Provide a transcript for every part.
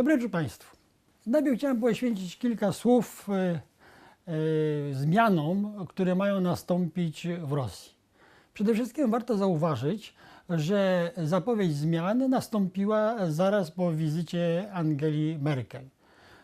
Dobry Państwu. Najpierw chciałem poświęcić kilka słów e, e, zmianom, które mają nastąpić w Rosji. Przede wszystkim warto zauważyć, że zapowiedź zmian nastąpiła zaraz po wizycie Angeli Merkel.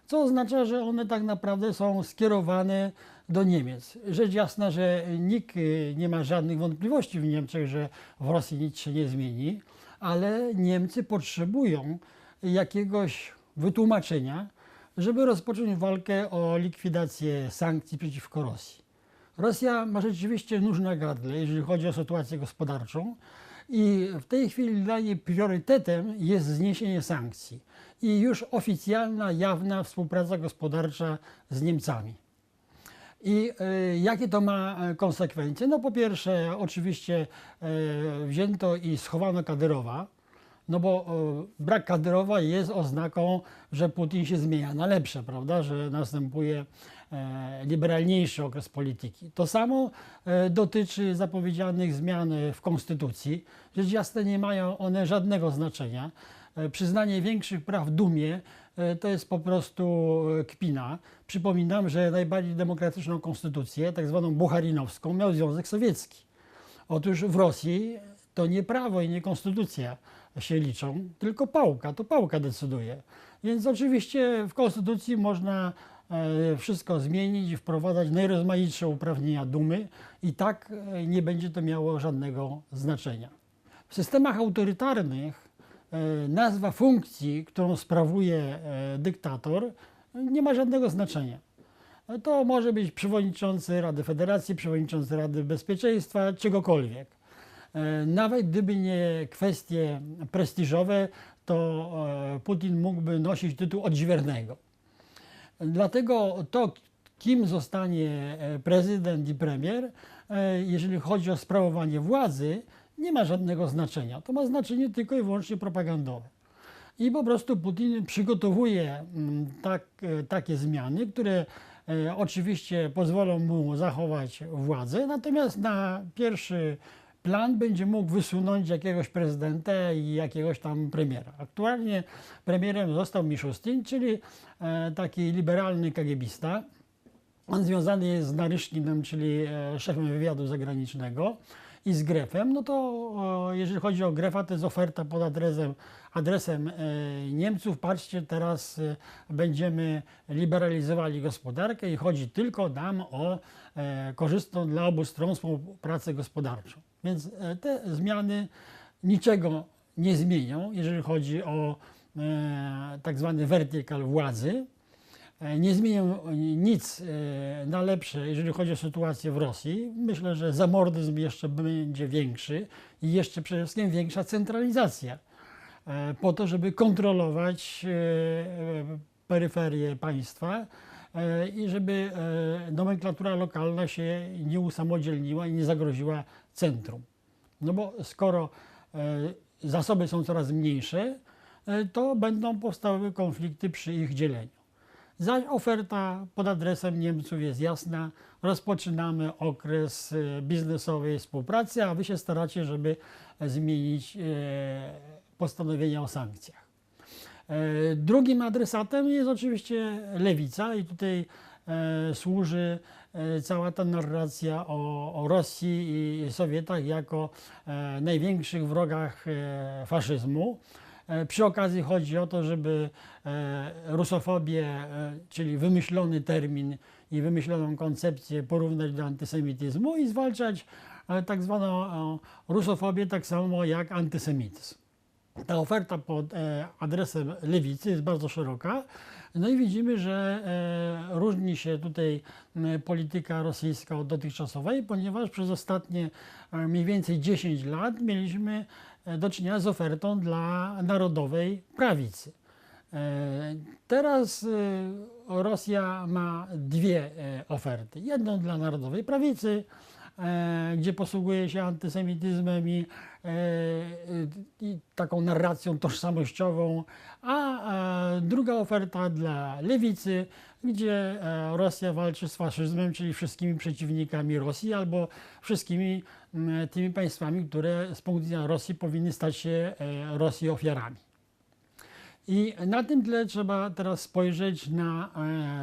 Co oznacza, że one tak naprawdę są skierowane do Niemiec. Rzecz jasna, że nikt e, nie ma żadnych wątpliwości w Niemczech, że w Rosji nic się nie zmieni, ale Niemcy potrzebują jakiegoś wytłumaczenia, żeby rozpocząć walkę o likwidację sankcji przeciwko Rosji. Rosja ma rzeczywiście nóż na gardle, jeżeli chodzi o sytuację gospodarczą i w tej chwili dla niej priorytetem jest zniesienie sankcji i już oficjalna, jawna współpraca gospodarcza z Niemcami. I e, jakie to ma e, konsekwencje? No po pierwsze, oczywiście e, wzięto i schowano Kadyrowa, no bo e, brak Kadyrowa jest oznaką, że Putin się zmienia na lepsze, prawda? Że następuje e, liberalniejszy okres polityki. To samo e, dotyczy zapowiedzianych zmian w konstytucji. Rzecz jasna nie mają one żadnego znaczenia. Przyznanie większych praw Dumie to jest po prostu kpina. Przypominam, że najbardziej demokratyczną konstytucję, tak zwaną bucharinowską, miał Związek Sowiecki. Otóż w Rosji to nie prawo i nie konstytucja się liczą, tylko pałka, to pałka decyduje. Więc oczywiście w konstytucji można e, wszystko zmienić i wprowadzać najrozmaitsze uprawnienia dumy i tak e, nie będzie to miało żadnego znaczenia. W systemach autorytarnych e, nazwa funkcji, którą sprawuje dyktator, nie ma żadnego znaczenia. To może być przewodniczący Rady Federacji, przewodniczący Rady Bezpieczeństwa, czegokolwiek. E, Nawet gdyby nie kwestie prestiżowe, to e, Putin mógłby nosić tytuł odźwiernego. Dlatego to, kim zostanie e, prezydent i premier, jeżeli chodzi o sprawowanie władzy, nie ma żadnego znaczenia. To ma znaczenie tylko i wyłącznie propagandowe. I po prostu Putin przygotowuje mm, tak, takie zmiany, które oczywiście pozwolą mu zachować władzę, natomiast na pierwszy plan będzie mógł wysunąć jakiegoś prezydenta i jakiegoś tam premiera. Aktualnie premierem został Miszustin, czyli e, taki liberalny kagiebista. On związany jest z Naryszkinem, czyli e, szefem wywiadu zagranicznego i z Grefem. No to jeżeli chodzi o Grefa, to jest oferta pod adresem, adresem e, Niemców. Patrzcie, teraz będziemy liberalizowali gospodarkę i chodzi tylko nam o korzystną dla obu stron współpracę gospodarczą. Więc e, te zmiany niczego nie zmienią, jeżeli chodzi o e, tak zwany wertykal władzy. E, Nie zmienią nic na lepsze, jeżeli chodzi o sytuację w Rosji. Myślę, że zamordyzm jeszcze będzie większy i jeszcze przede wszystkim większa centralizacja po to, żeby kontrolować peryferię państwa i żeby nomenklatura lokalna się nie usamodzielniła i nie zagroziła centrum. No bo skoro e, zasoby są coraz mniejsze, e, to będą powstały konflikty przy ich dzieleniu. Zaś oferta pod adresem Niemców jest jasna. Rozpoczynamy okres e, biznesowej współpracy, a wy się staracie, żeby zmienić postanowienia o sankcjach. Drugim adresatem jest oczywiście lewica i tutaj służy e, cała ta narracja o, o Rosji i Sowietach jako e, największych wrogach e, faszyzmu. E, Przy okazji chodzi o to, żeby e, rusofobię, e, czyli wymyślony termin i wymyśloną koncepcję porównać do antysemityzmu i zwalczać e, tak zwaną e, rusofobię tak samo jak antysemityzm. Ta oferta pod e, adresem lewicy jest bardzo szeroka. No i widzimy, że e, różni się tutaj polityka rosyjska od dotychczasowej, ponieważ przez ostatnie e, mniej więcej 10 lat mieliśmy do czynienia z ofertą dla narodowej prawicy. Teraz Rosja ma dwie oferty. Jedną dla narodowej prawicy, gdzie posługuje się antysemityzmem i, e, i taką narracją tożsamościową, a e, druga oferta dla lewicy, gdzie e, Rosja walczy z faszyzmem, czyli wszystkimi przeciwnikami Rosji albo wszystkimi tymi państwami, które z punktu widzenia Rosji powinny stać się e, Rosji ofiarami. I na tym tle trzeba teraz spojrzeć na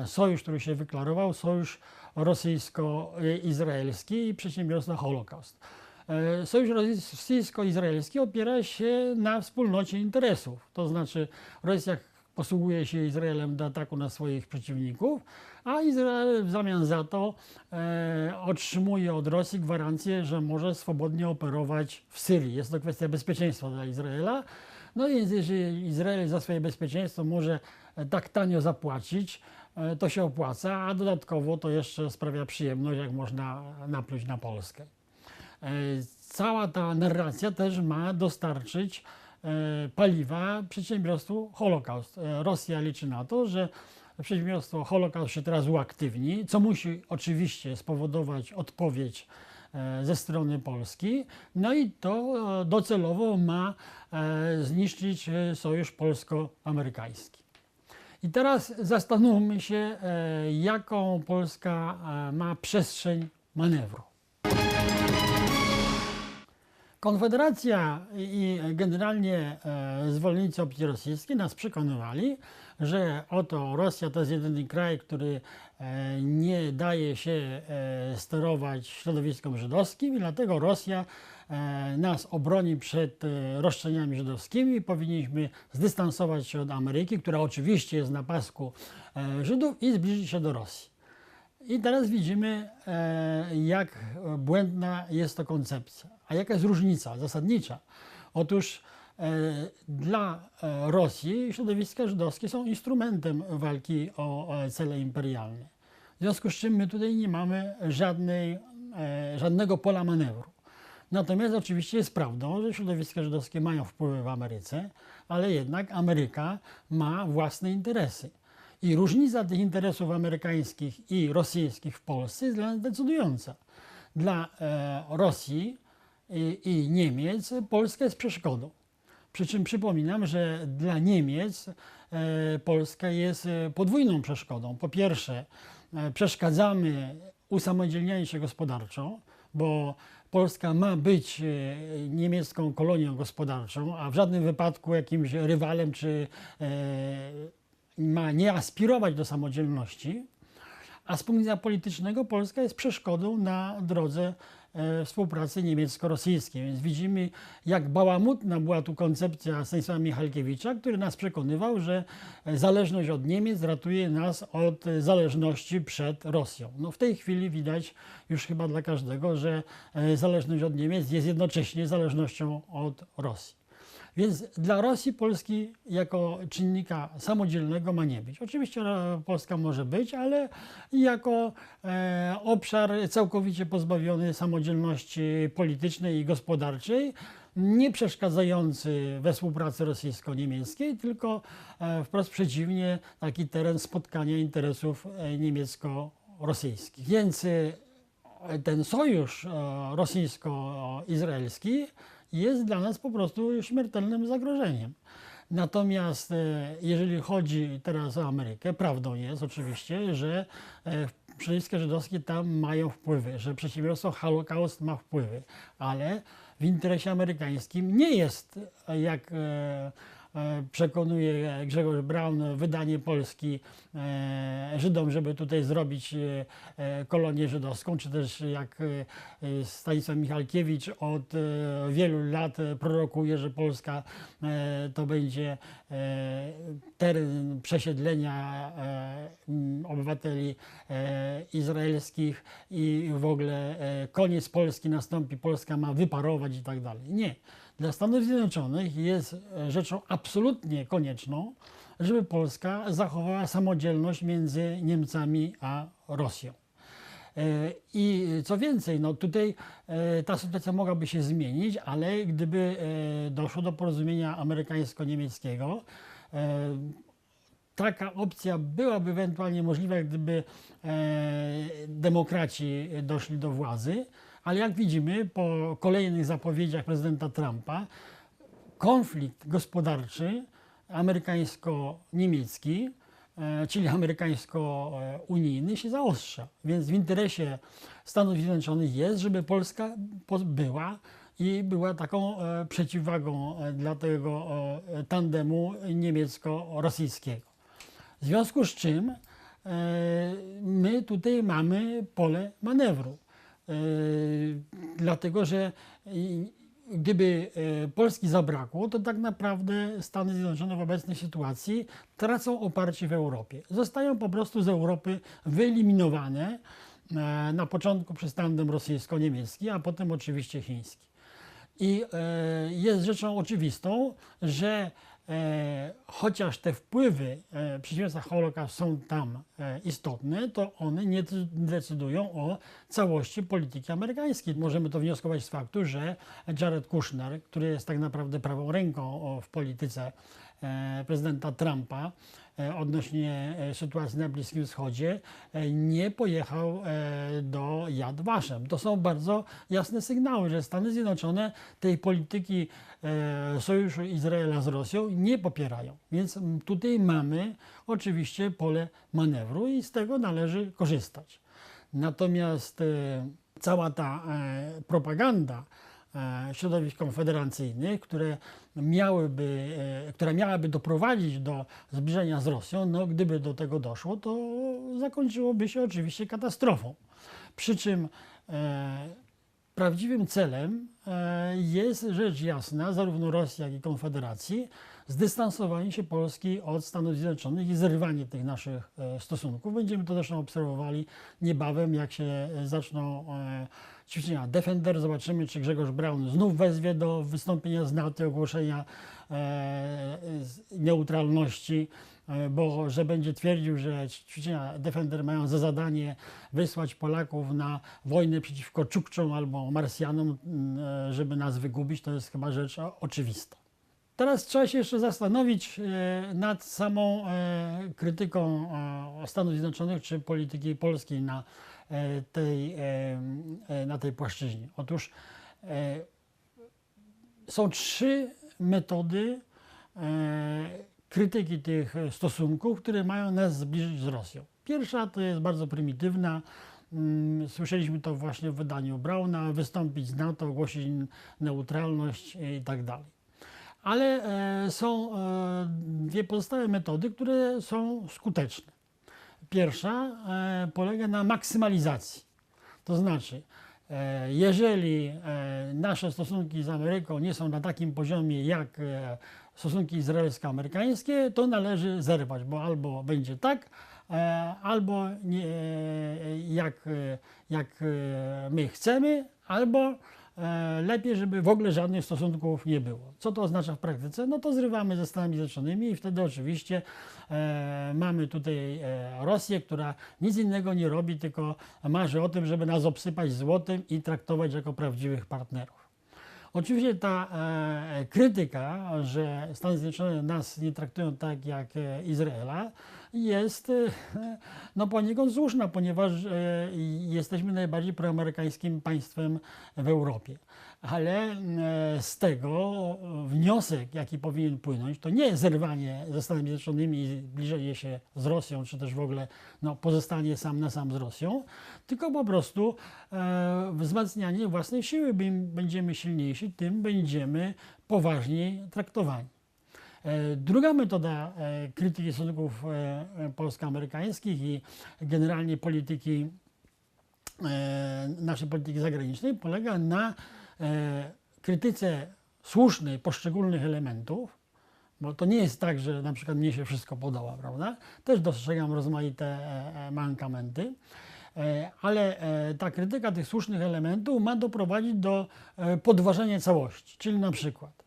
e, sojusz, który się wyklarował, sojusz rosyjsko-izraelski i przedsiębiorstwa Holokaust. E, Sojusz rosyjsko-izraelski opiera się na wspólnocie interesów, to znaczy Rosja posługuje się Izraelem do ataku na swoich przeciwników, a Izrael w zamian za to e, otrzymuje od Rosji gwarancję, że może swobodnie operować w Syrii. Jest to kwestia bezpieczeństwa dla Izraela. No więc jeżeli Izrael za swoje bezpieczeństwo może e, tak tanio zapłacić, to się opłaca, a dodatkowo to jeszcze sprawia przyjemność, jak można napluć na Polskę. E, Cała ta narracja też ma dostarczyć e, paliwa przedsiębiorstwu Holokaust. E, Rosja liczy na to, że przedsiębiorstwo Holokaust się teraz uaktywni, co musi oczywiście spowodować odpowiedź e, ze strony Polski. No i to e, docelowo ma e, zniszczyć e, sojusz polsko-amerykański. I teraz zastanówmy się, e, jaką Polska e, ma przestrzeń manewru. Konfederacja i generalnie e, zwolennicy opcji rosyjskiej nas przekonywali, że oto Rosja to jest jedyny kraj, który e, nie daje się e, sterować środowiskom żydowskim i dlatego Rosja e, nas obroni przed roszczeniami żydowskimi. Powinniśmy zdystansować się od Ameryki, która oczywiście jest na pasku Żydów i zbliżyć się do Rosji. I teraz widzimy, jak błędna jest to koncepcja. A jaka jest różnica zasadnicza? Otóż dla e, Rosji środowiska żydowskie są instrumentem walki o e, cele imperialne. W związku z czym my tutaj nie mamy żadnej, e, żadnego pola manewru. Natomiast oczywiście jest prawdą, że środowiska żydowskie mają wpływy w Ameryce, ale jednak Ameryka ma własne interesy. I różnica tych interesów amerykańskich i rosyjskich w Polsce jest dla nas decydująca. Dla e, Rosji i Niemiec Polska jest przeszkodą. Przy czym przypominam, że dla Niemiec e, Polska jest e, podwójną przeszkodą. Po pierwsze, e, przeszkadzamy usamodzielnianiu się gospodarczo, bo Polska ma być niemiecką kolonią gospodarczą, a w żadnym wypadku jakimś rywalem czy ma nie aspirować do samodzielności, a z punktu widzenia politycznego Polska jest przeszkodą na drodze współpracy niemiecko-rosyjskiej. Więc widzimy, jak bałamutna była tu koncepcja Stanisława Michalkiewicza, który nas przekonywał, że e, zależność od Niemiec ratuje nas od e, zależności przed Rosją. No w tej chwili widać już chyba dla każdego, że e, zależność od Niemiec jest jednocześnie zależnością od Rosji. Więc dla Rosji Polski jako czynnika samodzielnego ma nie być. Oczywiście e, Polska może być, ale jako e, obszar całkowicie pozbawiony samodzielności politycznej i gospodarczej, nie przeszkadzający we współpracy rosyjsko-niemieckiej, tylko e, wprost przeciwnie, taki teren spotkania interesów niemiecko-rosyjskich. Więc ten sojusz rosyjsko-izraelski jest dla nas po prostu śmiertelnym zagrożeniem. Natomiast e, jeżeli chodzi teraz o Amerykę, prawdą jest oczywiście, że e, środowiska żydowskie tam mają wpływy, że przedsiębiorstwo Holokaust ma wpływy, ale w interesie amerykańskim nie jest, e, jak e, e, przekonuje Grzegorz Braun, wydanie Polski e, Żydom, żeby tutaj zrobić e, e, kolonię żydowską, czy też jak e, e, Stanisław Michalkiewicz od e, wielu lat e, prorokuje, że Polska e, to będzie e, teren przesiedlenia e, obywateli e, izraelskich i w ogóle e, koniec Polski nastąpi, Polska ma wyparować i tak dalej. Nie. Dla Stanów Zjednoczonych jest e, rzeczą absolutnie konieczną, żeby Polska zachowała samodzielność między Niemcami a Rosją. E, I co więcej, no tutaj e, ta sytuacja mogłaby się zmienić, ale gdyby doszło do porozumienia amerykańsko-niemieckiego, taka opcja byłaby ewentualnie możliwa, gdyby demokraci doszli do władzy, ale jak widzimy po kolejnych zapowiedziach prezydenta Trumpa, konflikt gospodarczy amerykańsko-niemiecki, e, czyli amerykańsko-unijny się zaostrza. Więc w interesie Stanów Zjednoczonych jest, żeby Polska była i była taką e, przeciwwagą e, dla tego tandemu niemiecko-rosyjskiego. W związku z czym my tutaj mamy pole manewru. E, Dlatego, że gdyby e, Polski zabrakło, to tak naprawdę Stany Zjednoczone w obecnej sytuacji tracą oparcie w Europie. Zostają po prostu z Europy wyeliminowane e, na początku przez tandem rosyjsko-niemiecki, a potem oczywiście chiński. I jest rzeczą oczywistą, że chociaż te wpływy e, przedsiębiorstwa Holokaust są tam e, istotne, to one nie de- decydują o całości polityki amerykańskiej. Możemy to wnioskować z faktu, że Jared Kushner, który jest tak naprawdę prawą ręką w polityce e, prezydenta Trumpa e, odnośnie e, sytuacji na Bliskim Wschodzie, e, nie pojechał e, do Yad Vashem. To są bardzo jasne sygnały, że Stany Zjednoczone tej polityki e, sojuszu Izraela z Rosją nie popierają. Więc tutaj mamy oczywiście pole manewru i z tego należy korzystać. Natomiast e, cała ta e, propaganda e, środowisk konfederacyjnych, które miałyby, e, która miałaby doprowadzić do zbliżenia z Rosją, no gdyby do tego doszło, to zakończyłoby się oczywiście katastrofą. Przy czym e, prawdziwym celem e, jest rzecz jasna, zarówno Rosji, jak i Konfederacji, zdystansowanie się Polski od Stanów Zjednoczonych i zerwanie tych naszych e, stosunków. Będziemy to zresztą obserwowali niebawem, jak się e, zaczną e, ćwiczenia Defender. Zobaczymy, czy Grzegorz Braun znów wezwie do wystąpienia z NATO, ogłoszenia e, neutralności, e, bo że będzie twierdził, że ćwiczenia Defender mają za zadanie wysłać Polaków na wojnę przeciwko Czukczom albo Marsjanom, e, żeby nas wygubić, to jest chyba rzecz oczywista. Teraz trzeba się jeszcze zastanowić e, nad samą krytyką Stanów Zjednoczonych czy polityki polskiej na tej, e, e, na tej płaszczyźnie. Otóż e, są trzy metody e, krytyki tych stosunków, które mają nas zbliżyć z Rosją. Pierwsza to jest bardzo prymitywna. Mm, Słyszeliśmy to właśnie w wydaniu Brauna, wystąpić z NATO, ogłosić neutralność i tak dalej. Ale e, są e, dwie pozostałe metody, które są skuteczne. Pierwsza e, polega na maksymalizacji. To znaczy, e, jeżeli e, nasze stosunki z Ameryką nie są na takim poziomie jak stosunki izraelsko-amerykańskie, to należy zerwać, bo albo będzie tak, albo nie, jak, jak my chcemy, albo lepiej, żeby w ogóle żadnych stosunków nie było. Co to oznacza w praktyce? No to zrywamy ze Stanami Zjednoczonymi i wtedy oczywiście e, mamy tutaj e, Rosję, która nic innego nie robi, tylko marzy o tym, żeby nas obsypać złotem i traktować jako prawdziwych partnerów. Oczywiście ta e, krytyka, że Stany Zjednoczone nas nie traktują tak jak e, Izraela, jest e, no poniekąd słuszna, ponieważ e, jesteśmy najbardziej proamerykańskim państwem w Europie. Ale e, z tego wniosek, jaki powinien płynąć, to nie zerwanie ze Stanami Zjednoczonymi i zbliżenie się z Rosją, czy też w ogóle no, pozostanie sam na sam z Rosją, tylko po prostu wzmacnianie własnej siły. Im będziemy silniejsi, tym będziemy poważniej traktowani. E, Druga metoda e, krytyki stosunków e, polsko-amerykańskich i generalnie polityki, naszej polityki zagranicznej polega na krytyce słusznej poszczególnych elementów, bo to nie jest tak, że na przykład mnie się wszystko podoba, prawda? Też dostrzegam rozmaite mankamenty. Ale ta krytyka tych słusznych elementów ma doprowadzić do podważenia całości. Czyli na przykład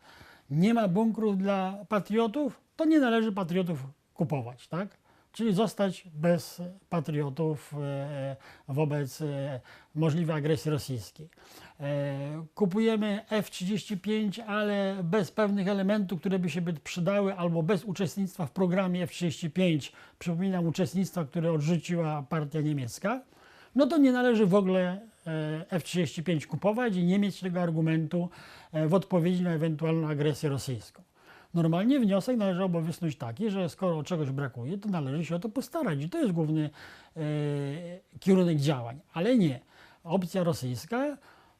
nie ma bunkrów dla patriotów, to nie należy patriotów kupować, tak? Czyli zostać bez patriotów e, wobec e, możliwej agresji rosyjskiej. E, Kupujemy F-35, ale bez pewnych elementów, które by się przydały, albo bez uczestnictwa w programie F-35, przypominam uczestnictwa, które odrzuciła partia niemiecka, no to nie należy w ogóle e, F-35 kupować i nie mieć tego argumentu e, w odpowiedzi na ewentualną agresję rosyjską. Normalnie wniosek należałoby wysnuć taki, że skoro czegoś brakuje, to należy się o to postarać i to jest główny e, kierunek działań. Ale nie. Opcja rosyjska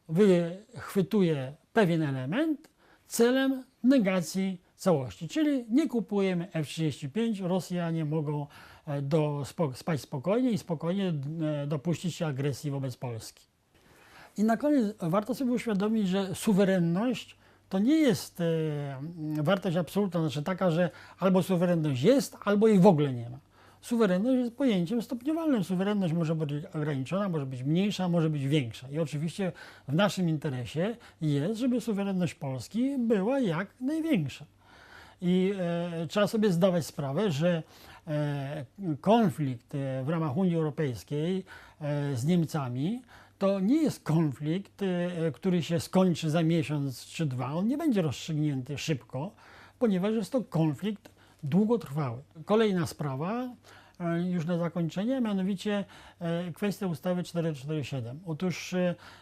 wychwytuje pewien element celem negacji całości. Czyli nie kupujemy F-35, Rosjanie mogą e, do, spać spokojnie i spokojnie e, dopuścić się agresji wobec Polski. I na koniec warto sobie uświadomić, że suwerenność to nie jest e, wartość absolutna, znaczy taka, że albo suwerenność jest, albo jej w ogóle nie ma. Suwerenność jest pojęciem stopniowalnym. Suwerenność może być ograniczona, może być mniejsza, może być większa. I oczywiście w naszym interesie jest, żeby suwerenność Polski była jak największa. I e, trzeba sobie zdawać sprawę, że e, konflikt e, w ramach Unii Europejskiej e, z Niemcami to nie jest konflikt, e, który się skończy za miesiąc czy dwa. On nie będzie rozstrzygnięty szybko, ponieważ jest to konflikt długotrwały. Kolejna sprawa, e, już na zakończenie, mianowicie kwestia ustawy 447. Otóż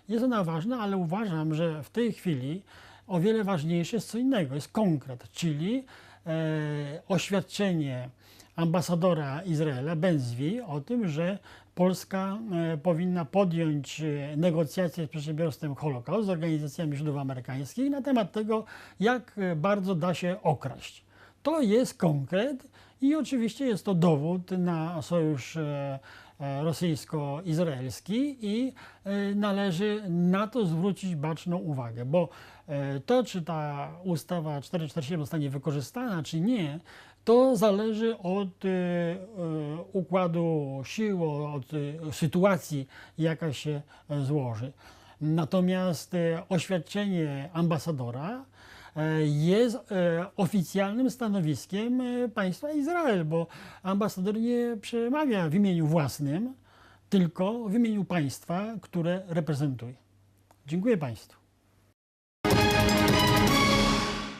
jest ona ważna, ale uważam, że w tej chwili o wiele ważniejsze jest co innego, jest konkret, czyli oświadczenie ambasadora Izraela Benzwi o tym, że Polska e, powinna podjąć e, negocjacje z przedsiębiorstwem Holokaust, z organizacjami żydowoamerykańskich na temat tego, jak e, bardzo da się okraść. To jest konkret i oczywiście jest to dowód na sojusz rosyjsko-izraelski i e, należy na to zwrócić baczną uwagę, bo e, to, czy ta ustawa 447 zostanie wykorzystana, czy nie, to zależy od e, e, układu sił, od e, sytuacji, jaka się e, złoży. Natomiast e, oświadczenie ambasadora e, jest e, oficjalnym stanowiskiem e, państwa Izrael, bo ambasador nie przemawia w imieniu własnym, tylko w imieniu państwa, które reprezentuje. Dziękuję Państwu.